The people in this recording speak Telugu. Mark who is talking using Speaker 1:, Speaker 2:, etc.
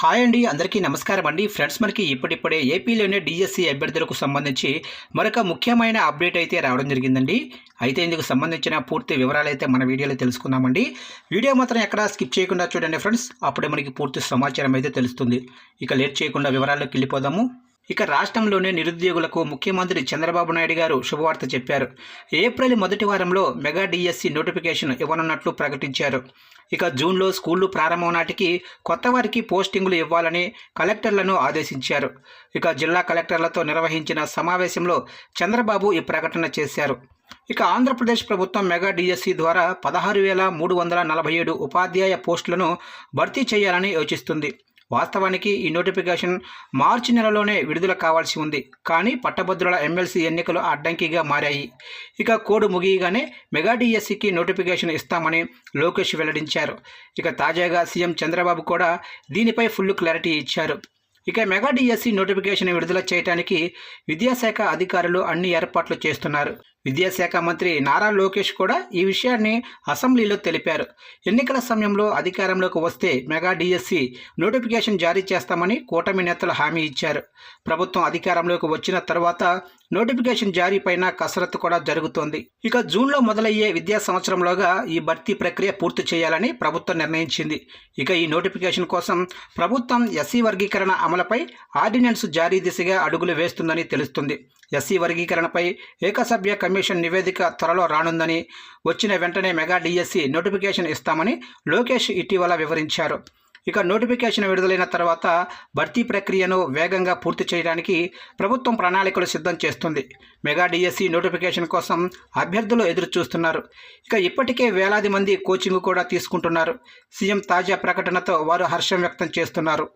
Speaker 1: హాయ్ అండి అందరికీ నమస్కారం అండి. ఫ్రెండ్స్ మనకి ఇప్పటిప్పుడే ఏపీలోనే డిఎస్సి అభ్యర్థులకు సంబంధించి మరొక ముఖ్యమైన అప్డేట్ అయితే రావడం జరిగిందండి. అయితే ఇందుకు సంబంధించిన పూర్తి వివరాలు అయితే మన వీడియోలో తెలుసుకుందామండి. వీడియో మాత్రం ఎక్కడ స్కిప్ చేయకుండా చూడండి ఫ్రెండ్స్. అప్పుడే మనకి పూర్తి సమాచారం అయితే తెలుస్తుంది. ఇక లేట్ చేయకుండా వివరాల్లోకి వెళ్ళిపోదాము. ఇక రాష్ట్రంలోనే నిరుద్యోగులకు ముఖ్యమంత్రి చంద్రబాబు నాయుడు గారు శుభవార్త చెప్పారు. ఏప్రిల్ మొదటి వారంలో మెగా డిఎస్సి నోటిఫికేషన్ ఇవ్వనున్నట్లు ప్రకటించారు. ఇక జూన్లో స్కూళ్ళు ప్రారంభం నాటికి కొత్త వారికి పోస్టింగులు ఇవ్వాలని కలెక్టర్లను ఆదేశించారు. ఇక జిల్లా కలెక్టర్లతో నిర్వహించిన సమావేశంలో చంద్రబాబు ఈ ప్రకటన చేశారు. ఇక ఆంధ్రప్రదేశ్ ప్రభుత్వం మెగా డిఎస్సి ద్వారా పదహారు వేల మూడు వందల నలభై ఏడు ఉపాధ్యాయ పోస్టులను భర్తీ చేయాలని యోచిస్తుంది. వాస్తవానికి ఈ నోటిఫికేషన్ మార్చి నెలలోనే విడుదల కావాల్సి ఉంది. కానీ పట్టభద్రుల ఎమ్మెల్సీ ఎన్నికలు అడ్డంకిగా మారాయి. ఇక కోడ్ ముగియగానే మెగా డిఎస్సికి నోటిఫికేషన్ ఇస్తామని లోకేష్ వెల్లడించారు. ఇక తాజాగా సీఎం చంద్రబాబు కూడా దీనిపై ఫుల్ క్లారిటీ ఇచ్చారు. ఇక మెగా డిఎస్సి నోటిఫికేషన్ విడుదల చేయడానికి విద్యాశాఖ అధికారులు అన్ని ఏర్పాట్లు చేస్తున్నారు. విద్యాశాఖ మంత్రి నారా లోకేష్ కూడా ఈ విషయాన్ని అసెంబ్లీలో తెలిపారు. ఎన్నికల సమయంలో అధికారంలోకి వస్తే మెగా డిఎస్సి నోటిఫికేషన్ జారీ చేస్తామని కూటమి నేతలు హామీ ఇచ్చారు. ప్రభుత్వం అధికారంలోకి వచ్చిన తర్వాత నోటిఫికేషన్ జారీ పైన కసరత్తు కూడా జరుగుతోంది. ఇక జూన్లో మొదలయ్యే విద్యా సంవత్సరంలోగా ఈ భర్తీ ప్రక్రియ పూర్తి చేయాలని ప్రభుత్వం నిర్ణయించింది. ఇక ఈ నోటిఫికేషన్ కోసం ప్రభుత్వం ఎస్సీ వర్గీకరణ అమలుపై ఆర్డినెన్స్ జారీ దిశగా అడుగులు వేస్తుందని తెలుస్తుంది. ఎస్సీ వర్గీకరణపై ఏకసభ్య కమిషన్ నివేదిక త్వరలో రానుందని వచ్చిన వెంటనే మెగా డిఎస్సి నోటిఫికేషన్ ఇస్తామని లోకేష్ ఇటీవల వివరించారు. ఇక నోటిఫికేషన్ విడుదలైన తర్వాత భర్తీ ప్రక్రియను వేగంగా పూర్తి చేయడానికి ప్రభుత్వం ప్రణాళికలు సిద్ధం చేస్తుంది. మెగా డిఎస్సి నోటిఫికేషన్ కోసం అభ్యర్థులు ఎదురు చూస్తున్నారు ఇక ఇప్పటికే వేలాది మంది కోచింగ్ కూడా తీసుకుంటున్నారు. సీఎం తాజా ప్రకటనతో వారు హర్షం వ్యక్తం చేస్తున్నారు.